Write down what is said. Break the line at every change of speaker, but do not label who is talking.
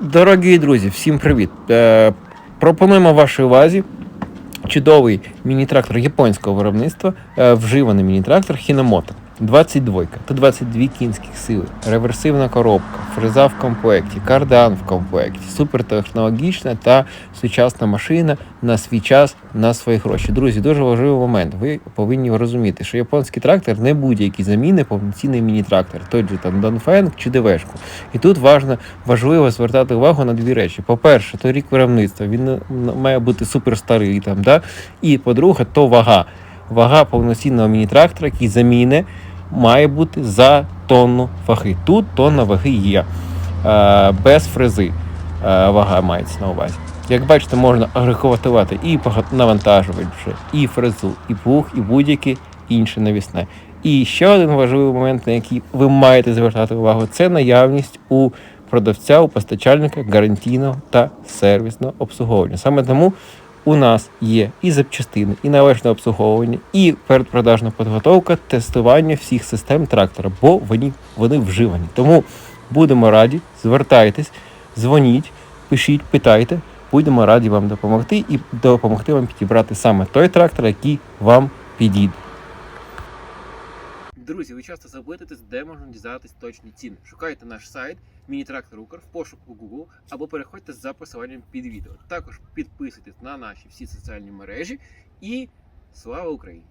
Дорогі друзі, всім привіт! Е, пропонуємо вашій увазі чудовий міні-трактор японського виробництва, е, вживаний міні-трактор Hinomoto. 22, та 22 кінських сили, реверсивна коробка, фреза в комплекті, кардан в комплекті, супертехнологічна та сучасна машина на свій час, на свої гроші. Друзі, дуже важливий момент. Ви повинні розуміти, що японський трактор не будь-які заміни повноцінний міні-трактор, той же там Донфенг чи ДВшку. І тут важно, важливо звертати увагу на дві речі. По-перше, то рік виробництва, він має бути суперстарий там, да? І по-друге, то вага. Вага повноцінного міні-трактора, який заміни, має бути за тонну ваги. Тут тонна ваги є. Е, без фрези е, вага мається на увазі. Як бачите, можна агрегувати і навантажувач, і фрезу, і плуг, і будь-яке інше навісне. І ще один важливий момент, на який ви маєте звертати увагу, це наявність у продавця, у постачальника гарантійного та сервісного обслуговування. Саме тому у нас є і запчастини, і належне обслуговування, і передпродажна підготовка, тестування всіх систем трактора, бо вони, вони вживані. Тому будемо раді, звертайтесь, дзвоніть, пишіть, питайте. Будемо раді вам допомогти і допомогти вам підібрати саме той трактор, який вам підійде. Друзі, ви часто запитуєтесь, де можна дізнатися точні ціни. Шукайте наш сайт Міні-трактор Укр в пошуку Google або переходьте за посиланням під відео. Також підписуйтесь на наші всі соціальні мережі і слава Україні!